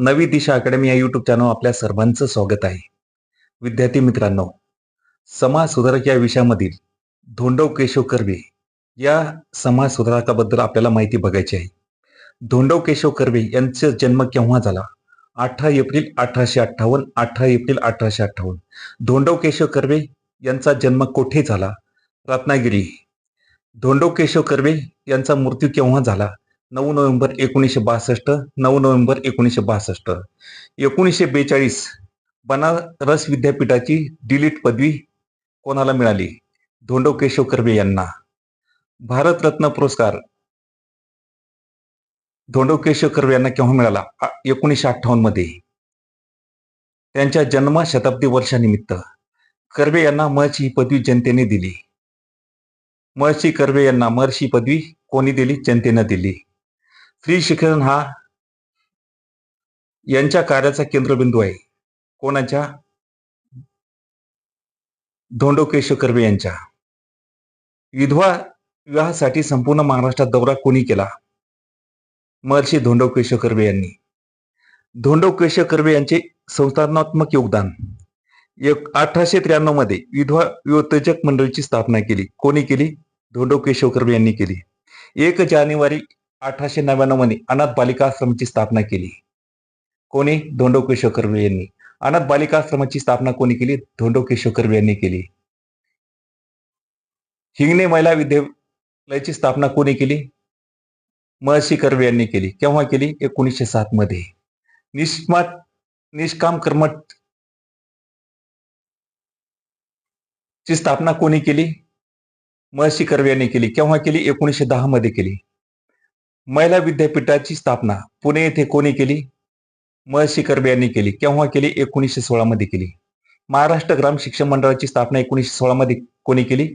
नवी दिशा अकॅडमी या YouTube channel आपल्या सर्वांचं स्वागत आहे. विद्यार्थी मित्रांनो समाज सुधारक या विषयामधील धोंडव केशव कर्वे या समाज सुधारकाबद्दल आपल्याला माहिती बघायची आहे. धोंडव केशव कर्वे यांचा जन्म केव्हा झाला? अठरा एप्रिल अठराशे अठ्ठावन्न अठरा एप्रिल अठराशे अठ्ठावन्न. धोंडव केशव कर्वे यांचा जन्म कोठे झाला? रत्नागिरी. धोंडव केशव कर्वे यांचा मृत्यू केव्हा झाला? नऊ नोव्हेंबर एकोणीसशे बासष्ट नऊ नोव्हेंबर एकोणीसशे बासष्ट. एकोणीसशे बेचाळीस बनारस विद्यापीठाची डिलीट पदवी कोणाला मिळाली? धोंडो केशव कर्वे यांना. भारतरत्न पुरस्कार धोंडो केशव कर्वे यांना केव्हा मिळाला? एकोणीसशे अठ्ठावन्नमध्ये. त्यांच्या जन्म शताब्दी वर्षानिमित्त कर्वे यांना महर्षी ही पदवी जनतेने दिली. महर्षी कर्वे यांना महर्षी पदवी कोणी दिली? जनतेनं दिली. स्त्री शिक्षण हा यांच्या कार्याचा केंद्रबिंदू आहे. कोणाच्या? धोंडो केशव कर्वे यांच्या. विधवा विवाहासाठी संपूर्ण महाराष्ट्रात दौरा कोणी केला? महर्षी धोंडो केशव कर्वे यांनी. धोंडो केशव कर्वे यांचे संस्थानात्मक योगदान. एक अठराशे त्र्याण्णवमध्ये विधवा विवोत्तेजक मंडळीची स्थापना केली. कोणी केली? धोंडो केशव कर्वे यांनी केली. एक जानेवारी अठराशे नव्याण्णवमध्ये अनाथ बालिका आश्रमाची स्थापना केली. कोणी? धोंडो केशव कर्वे यांनी. अनाथ बालिका आश्रमाची स्थापना कोणी केली? धोंडो केशव कर्वे यांनी केली. हिंगणे महिला विद्यालयाची स्थापना कोणी केली? महर्षी कर्वे यांनी केली. केव्हा केली? एकोणीसशे सात मध्ये. निष्मा निष्काम कर्मठ ची स्थापना कोणी केली? महर्षी कर्वे यांनी केली. केव्हा केली? एकोणीसशे दहा मध्ये केली. महिला विद्यापीठाची स्थापना पुणे येथे कोणी केली? महर्षी कर्बे यांनी केली केव्हा केली? एकोणीसशे सोळा मध्ये केली. महाराष्ट्र ग्राम शिक्षण मंडळाची स्थापना एकोणीसशे सोळा मध्ये कोणी केली?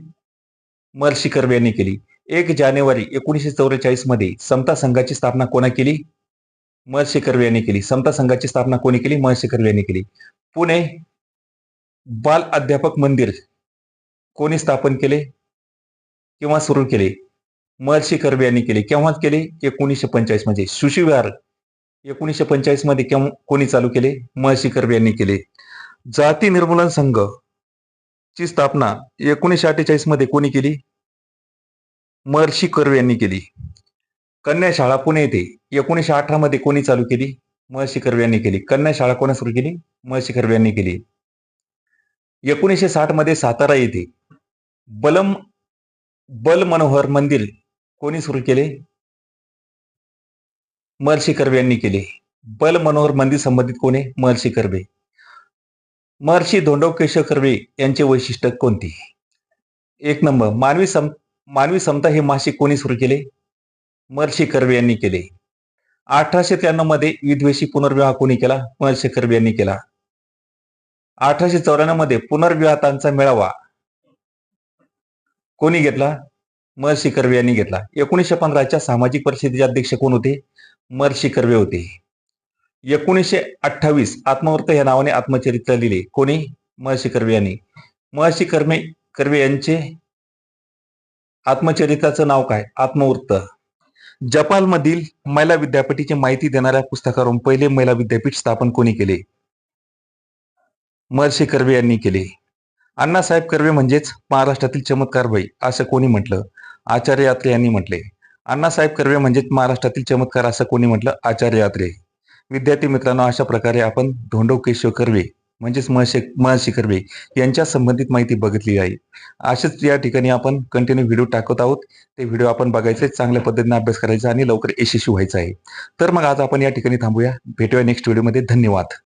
महर्षी कर्बे यांनी केली. एक जानेवारी एकोणीसशे चौवेचाळीसमध्ये समता संघाची स्थापना कोणा केली? महर्षी कर्वे यांनी केली. समता संघाची स्थापना कोणी केली? महर्षी कर्वे यांनी केली. पुणे बाल अध्यापक मंदिर कोणी स्थापन केले? किंवा सुरू केले? महर्षी कर्वे यांनी केले. केव्हा केले? एकोणीसशे पंचाळीसमध्ये. सुशिवार एकोणीसशे पंचाळीसमध्ये केव्हा कोणी चालू केले? महर्षी कर्वे यांनी केले. जाती निर्मूलन संघ ची स्थापना एकोणीसशे अठ्ठेचाळीसमध्ये कोणी केली? महर्षी कर्वे यांनी केली. कन्या शाळा पुणे येथे. एकोणीसशे अठरा मध्ये कोणी चालू केली? महर्षी कर्वे यांनी केली. कन्या शाळा कोणा सुरू केली? महर्षी कर्वे यांनी केली. एकोणीसशे साठमध्ये सातारा येथे बलम बल मनोहर मंदिर कोणी सुरू केले? महर्षी कर्वे यांनी केले. बल मनोहर मंदिर संबंधित कोणे महर्षी कर्वे महर्षी धोंडव केशव कर्वे यांचे वैशिष्ट्य कोणती? एक नंबर. मानवी सम मानवी समता हे मासिक कोणी सुरू केले? महर्षी कर्वे यांनी केले. अठराशे त्र्याण्णवमध्ये विद्वेषी पुनर्विवाह कोणी केला? महर्षी कर्वे यांनी केला. अठराशे चौऱ्याण्णवमध्ये पुनर्विवाहांचा मेळावा कोणी घेतला? महर्षी कर्वे यांनी घेतला. एकोणीसशे पंधराच्या सामाजिक परिषदेचे अध्यक्ष कोण होते? महर्षी कर्वे होते. एकोणीसशे अठ्ठावीस आत्मवृत्त या नावाने आत्मचरित्र लिहिले. कोणी? महर्षी कर्वे यांनी. महर्षी कर्मे कर्वे यांचे आत्मचरित्राचं नाव काय? आत्मवृत्त. जपानमधील महिला विद्यापीठाची माहिती देणाऱ्या पुस्तकावरून पहिले महिला विद्यापीठ स्थापन कोणी केले? महर्षी कर्वे यांनी केले. अण्णासाहेब कर्वे म्हणजेच महाराष्ट्रातील चमत्कारबाई असं कोणी म्हटलं? आचार्य यात्रे यांनी म्हटले. अण्णासाहेब कर्वे म्हणजेच महाराष्ट्रातील चमत्कार असं कोणी म्हटलं? आचार्य यात्रे. विद्यार्थी मित्रांनो अशा प्रकारे आपण धोंडव केशव कर्वे म्हणजेच महशे महर्षी कर्वे यांच्या संबंधित माहिती बघितली आहे. असेच या ठिकाणी आपण कंटिन्यू व्हिडिओ टाकत आहोत. ते व्हिडिओ आपण बघायचे चांगल्या पद्धतीने अभ्यास करायचा आणि लवकर यशस्वी व्हायचा आहे. तर मग आज आपण या ठिकाणी थांबूया. भेटूया नेक्स्ट व्हिडिओमध्ये धन्यवाद.